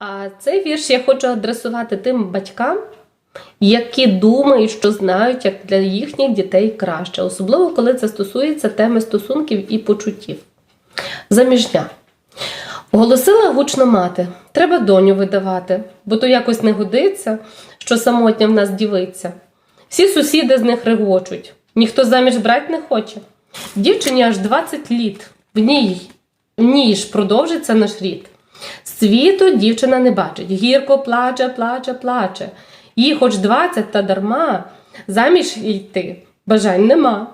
А цей вірш я хочу адресувати тим батькам, які думають, що знають, як для їхніх дітей краще, особливо коли це стосується теми стосунків і почуттів. Заміжня. Голосила гучно мати, треба доню видавати, бо то якось не годиться, що самотня в нас дівиця. Всі сусіди з них регочуть, ніхто заміж брать не хоче. Дівчині аж 20 літ, в ній, в ній ж продовжиться наш рід. Світу дівчина не бачить, гірко плаче, плаче, плаче. Їй хоч 20 та дарма, заміж йти бажань нема.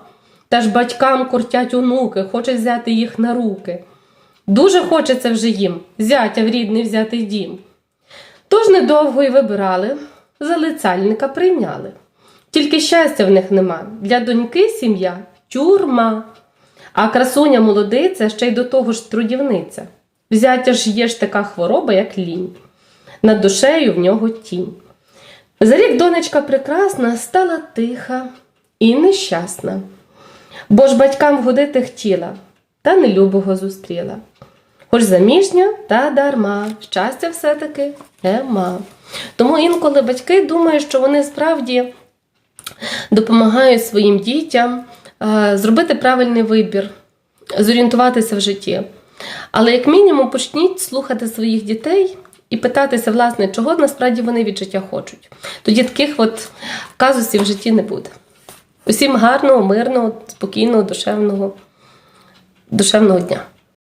Та ж батькам куртять онуки, хочуть взяти їх на руки. Дуже хочеться вже їм зятя в рідний взяти дім. Тож недовго й вибирали, залицяльника прийняли. Тільки щастя в них нема. Для доньки сім'я тюрма. А красуня молодиця ще й до того ж трудівниця. Взяття ж є ж така хвороба, як лінь. Над душею в нього тінь. За рік донечка прекрасна стала тиха і нещасна, бо ж батькам годити хотіла, та нелюбого зустріла. Хоч заміжня та дарма, щастя все-таки нема. Тому інколи батьки думають, що вони справді допомагають своїм дітям зробити правильний вибір, зорієнтуватися в житті. Але як мінімум почніть слухати своїх дітей і питатися, власне, чого насправді вони від життя хочуть. Тоді таких от казусів в житті не буде. Усім гарного, мирного, спокійного, душевного, душевного дня.